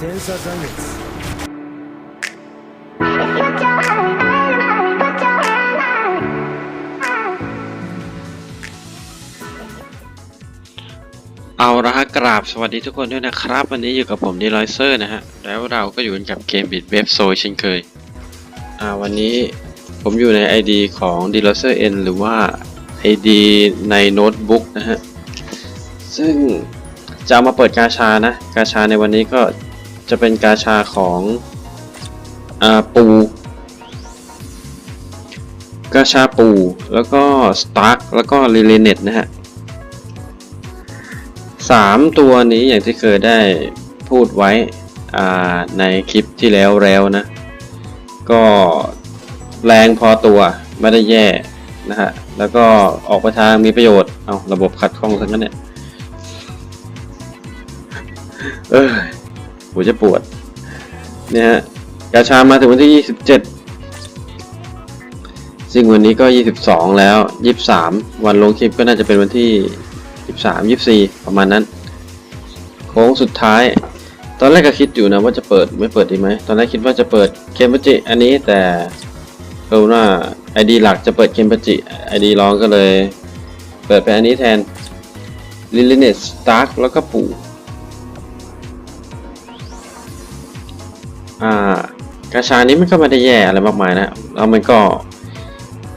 天差残月 เอาละฮะกราบสวัสดีทุกคนด้วยนะครับ วันนี้อยู่กับผมดีลอยเซอร์นะฮะ แล้วเราก็อยู่กันกับเกมบิดเว็บโซเช่นเคย อ่าวันนี้ผมอยู่ใน ID ของ d e l o s e r N หรือว่า ID ในโน้ตบุ๊กนะฮะ ซึ่งจะเอามาเปิดกาชานะ กาชาในวันนี้ก็จะเป็นกาชาของอาปูกาชาปูแล้วก็สตาร์แล้วก็ลิเลเนตนะฮะสามตัวนี้อย่างที่เคยได้พูดไว้ในคลิปที่แล้วแล้วนะ ก็แรงพอตัวไม่ได้แย่นะฮะ แล้วก็ออกไปทางมีประโยชน์ เอาระบบขัดข้องทั้งนั้นเนี่ย เออหัวจะปวดเนี่ยฮะกาชามาถึงวันที่ 27 ซึ่งวันนี้ก็ 22 แล้ว 23 วันลงคลิปก็น่าจะเป็นวันที่23 24 ประมาณนั้น โค้งสุดท้าย ตอนแรกก็คิดอยู่นะว่าจะเปิดไม่เปิดดีไหม ตอนแรกคิดว่าจะเปิดเคมปจิอันนี้แต่เออว่าไอดีหลักจะเปิดเคมปจิไอดีรองก็เลย เปิดไปอันนี้แทนลิลิเนสสตาร์กแล้วก็ปู่ อ่ากาชานี้มันก็ไม่ได้แย่อะไรมากมายนะแล้วมันก็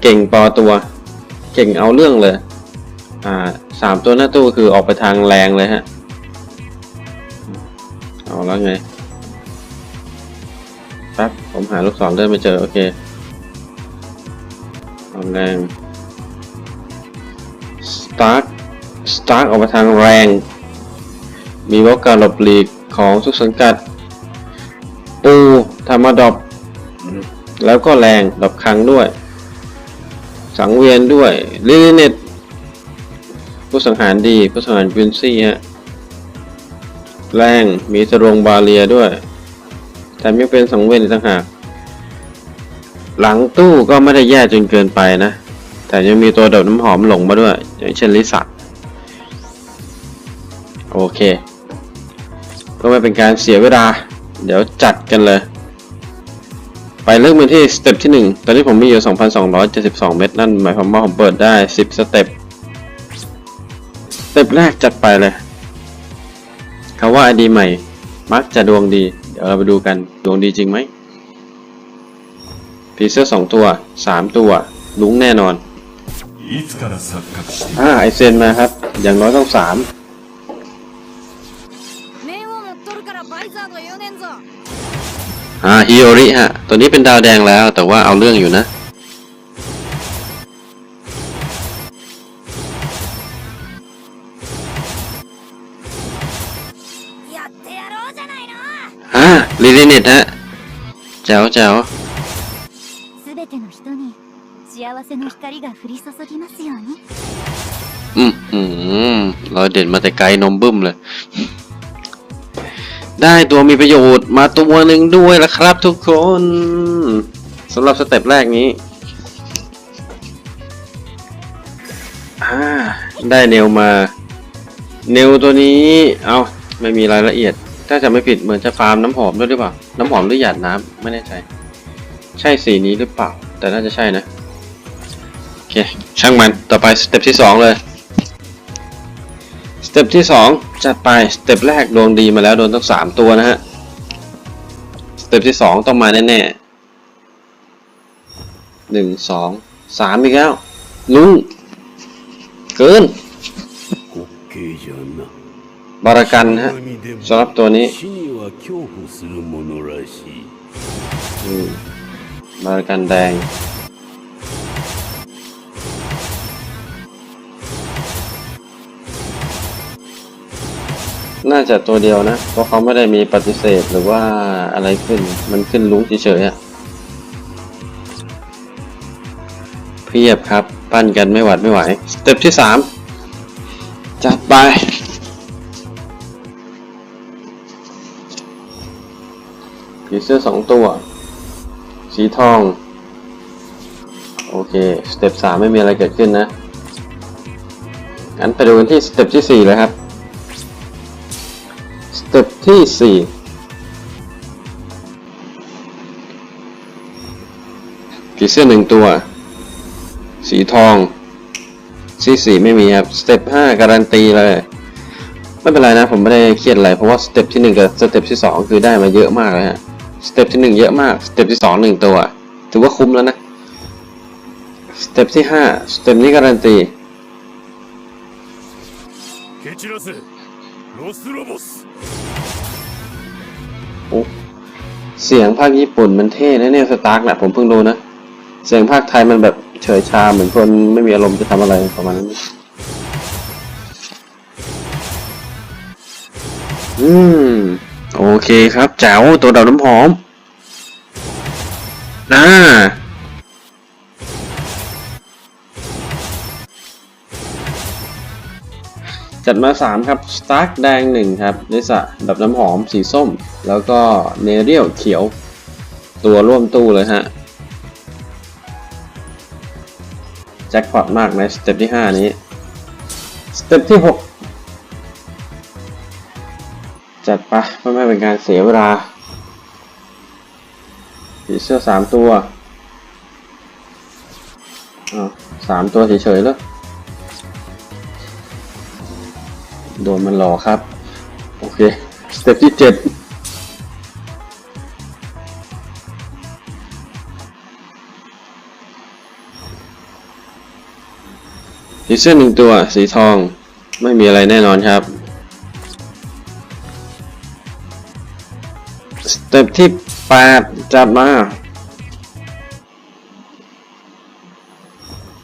เก่งปอตัว เก่งเอาเรื่องเลย อ่าสามตัวหน้าตู้คือออกไปทางแรงเลยฮะ เอาแล้วไงแป๊บผมหาลูกศรเดินไม่เจอ โอเคเอาแรง สตาร์ท สตาร์ทออกมาทางแรง มีวอกการหลบหลีกของทุกสังกัด ปูธรรมดอปแล้วก็แรงดอปครั้งด้วย สังเวียนด้วยลิลิเน็ตผู้สังหารดี ผู้สังหารวินซี่ฮะแรงมีตรงบาเลียด้วย แต่ไม่เป็นสังเวียนอีกต่างหากหลังตู้ก็ไม่ได้แย่จนเกินไปนะ แต่ยังมีตัวดดน้ำหอมหลงมาด้วย อย่างเช่นลิสักโอเคเพื่อไม่เป็นการเสียเวลา เดี๋ยวจัดกันเลย ไปเริ่มกันที่สเต็ปที่ 1 ตอนนี้ผมมีอยู่ 2,272 เม็ดนั่นหมายความว่าผมเปิดได้ 10 สเต็ป สเต็ปแรกจัดไปเลยคาว่าอดีใหม่ มักจะดวงดี เดี๋ยวเราไปดูกัน ดวงดีจริงไหมพีเซ่อสองตัวสามตัวลุ้งแน่นอนอ่าไอเซนมาครับ อย่างน้อยต้องสาม อ่าฮิโอริฮะ ตัวนี้เป็นดาวแดงแล้วแต่ว่าเอาเรื่องอยู่นะฮะลิลิเนตฮะเจ้าเจ้าอืมอืมเราเด่นมาแต่ไกลนมบึ้มเลย ได้ตัวมีประโยชน์มาตัวหนึ่งด้วยละครับทุกคนสำหรับสเต็ปแรกนี้อ่าได้เนวมา เนวตัวนี้ เอาไม่มีรายละเอียด ถ้าจะไม่ผิดเหมือนจะฟาร์มน้ำหอมด้วยหรือเปล่า น้ำหอมหรือหยาดน้ำไม่แน่ใจ ใช่สีนี้หรือเปล่า แต่น่าจะใช่นะ โอเค ช่างมัน ต่อไปสเต็ปที่สองเลยส เต็ปที่ 2 จัดไป สเต็ปแรก ดวงดีมาแล้ว โดนตั้ง 3 ตัวนะฮะ สเต็ปที่ 2 ต้องมาแน่แน่หนึ่งสองสามอีกแล้วลุงเกิน บารากันฮะสำหรับตัวนี้บารากันแดง น่าจะตัวเดียวนะ เพราะเขาไม่ได้มีปฏิเสธหรือว่าอะไรขึ้น มันขึ้นลุ้งเฉยๆอะเพียบครับ ปั้นกันไม่หวัดไม่ไหว สเต็ปที่สามจัดไป ผีเสื้อสองตัว สีทอง โอเค สเต็ปสามไม่มีอะไรเกิดขึ้นนะงั้นไปดูกันที่สเต็ปที่สี่เลยครับ ที่สี่ผีเสื้อหนึ่งตัว สีทอง สีสีไม่มีครับ สเต็ปห้าการันตีเลย ไม่เป็นไรนะ ผมไม่ได้เครียดอะไร เพราะว่าสเต็ปที่หนึ่งกับสเต็ปที่สองคือได้มาเยอะมากเลยฮะ สเต็ปที่หนึ่งเยอะมาก สเต็ปที่สองหนึ่งตัว ถือว่าคุ้มแล้วนะ สเต็ปที่ห้าสเต็ปนี้การันตี 蹴散らせロスロボス เสียงภาคญี่ปุ่นมันเท่นะเนี่ยสตาร์กนะผมเพิ่งรู้นะ เสียงภาคไทยมันแบบเฉยชาเหมือนคนไม่มีอารมณ์จะทำอะไรประมาณนั้นอืม โอเคครับแจ๋วตัวดาวน้ำหอม อ่า จัดมา 3 ครับสตาร์กแดง 1 ครับนิสะดับน้ำหอมสีส้ม แล้วก็เนเรียลเขียว ตัวร่วมตู้เลยฮะ แจ็คพอตมากในสเต็ปที่ 5 นี้ สเต็ปที่ 6 จัดไปเพื่อไม่เป็นการเสียเวลาผีเสื้อสามตัว อ้าวสามตัวเฉยๆแล้ว โดนมันหลอกครับ โอเค สเต็ปที่เจ็ดผีเสื้อหนึ่งตัวสีทองไม่มีอะไรแน่นอนครับ สเต็ปที่ 8 จัดมา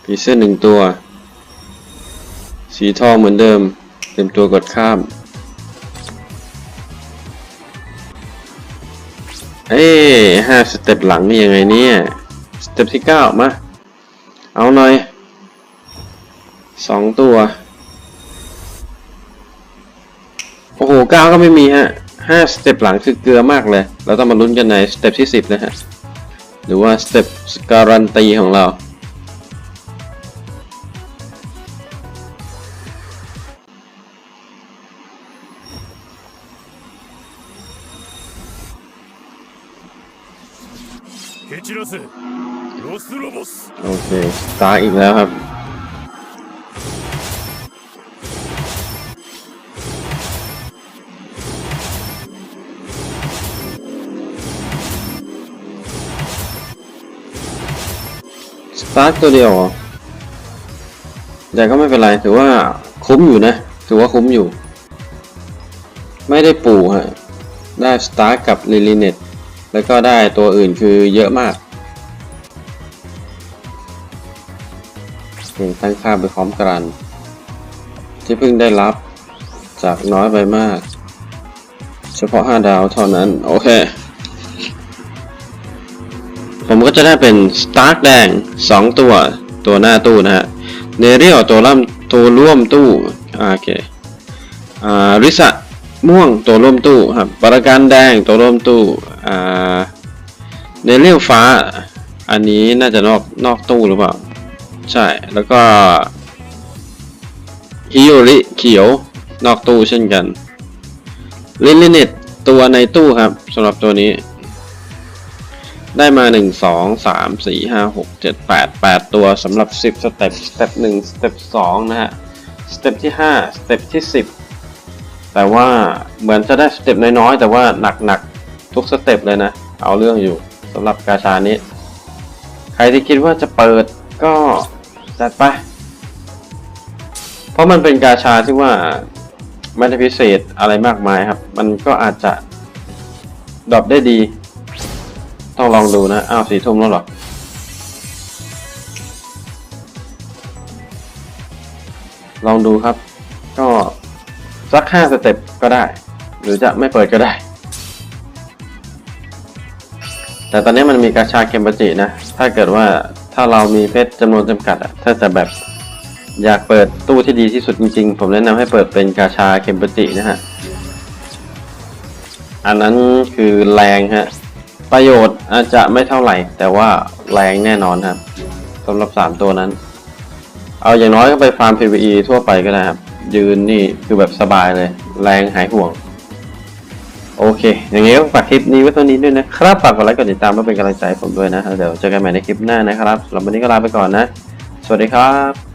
ผีเสื้อหนึ่งตัว สีทองเหมือนเดิม ต็มตัวกดข้าม เอ้ห้าสเต็ปหลังนี่ยังไงเนี่ย สเต็ปที่9มา เอาหน่อยสองตัว โอ้โหเก้าก็ไม่มีฮะห้าสเต็ปหลังคือเกลือมากเลย เราต้องมาลุ้นกันในสเต็ปที่สิบนะฮะ หรือว่าสเต็ปการันตีของเรา โอเคสตาร์อีกแล้วครับสตาร์ตัวเดียวเหรอแต่ก็ไม่เป็นไรถือว่าคุ้มอยู่นะ ถือว่าคุ้มอยู่ ไม่ได้ปู่ฮะได้สตาร์กับลิลิเนตแล้วก็ได้ตัวอื่นคือเยอะมาก พียงตั้งค่าไปพร้อมกัน ที่เพิ่งได้รับจากน้อยไปมาก เฉพาะ 5 ดาวเท่านั้น โอเค ผมก็จะได้เป็นสตาร์ k แดง 2 ตัวตัวหน้าตู้นะฮะเนเรียลตัวล่ำตัวร่วมตู้โอเคอ่าริสะม่วงตัวร่วมตู้ครับปราการแดงตัวร่วมตู้อ่าเนเรียลฟ้า อันนี้น่าจะนอกนอกตู้หรือเปล่า ใช่ แล้วก็ฮิโอริเขียวนอกตู้เช่นกันลิลิเนตตัวในตู้ครับสำหรับตัวนี้ ได้มา 1 2 3 4 5 6 7 8 8 ตัวสำหรับ 10 สเต็ป สเต็ป1สเต็ป2นะฮะ สเต็ปที่ 5 สเต็ปที่ 10 แต่ว่าเหมือนจะได้สเต็ปน้อยๆ แต่ว่าหนักๆ ทุกสเต็ปเลยนะ เอาเรื่องอยู่สำหรับกาชานี้ ใครที่คิดว่าจะเปิดก็ จัดไป เพราะมันเป็นกาชาที่ว่าไม่ได้พิเศษอะไรมากมายครับ มันก็อาจจะดรอปได้ดี ต้องลองดูนะ อ้าวสี่ทุ่มแล้วหรอลองดูครับ ก็สักห้าสเต็ปก็ได้ หรือจะไม่เปิดก็ได้ แต่ตอนนี้มันมีกาชาเคมบจินะ ถ้าเกิดว่า ถ้าเรามีเพชรจำนวนจำกัดอะถ้าจะแบบอยากเปิดตู้ที่ดีที่สุดจริงๆ ผมแนะนำให้เปิดเป็นกาชาเคมบจินะฮะ อันนั้นคือแรงฮะ ประโยชน์อาจจะไม่เท่าไหร่ แต่ว่าแรงแน่นอนครับสำหรับ 3 ตัวนั้น เอาอย่างน้อยก็ไปฟาร์ม PVE ทั่วไปก็ได้ครับ ยืนนี่คือแบบสบายเลย แรงหายห่วง โอเค อย่างงี้ก็ฝากคลิปนี้ไว้เท่านี้ด้วยนะครับ ฝากกดไลค์ กดติดตามเพื่อเป็นกำลังใจให้ผมด้วยนะ เดี๋ยวเจอกันใหม่ในคลิปหน้านะครับสำหรับวันนี้ก็ลาไปก่อนนะ สวัสดีครับ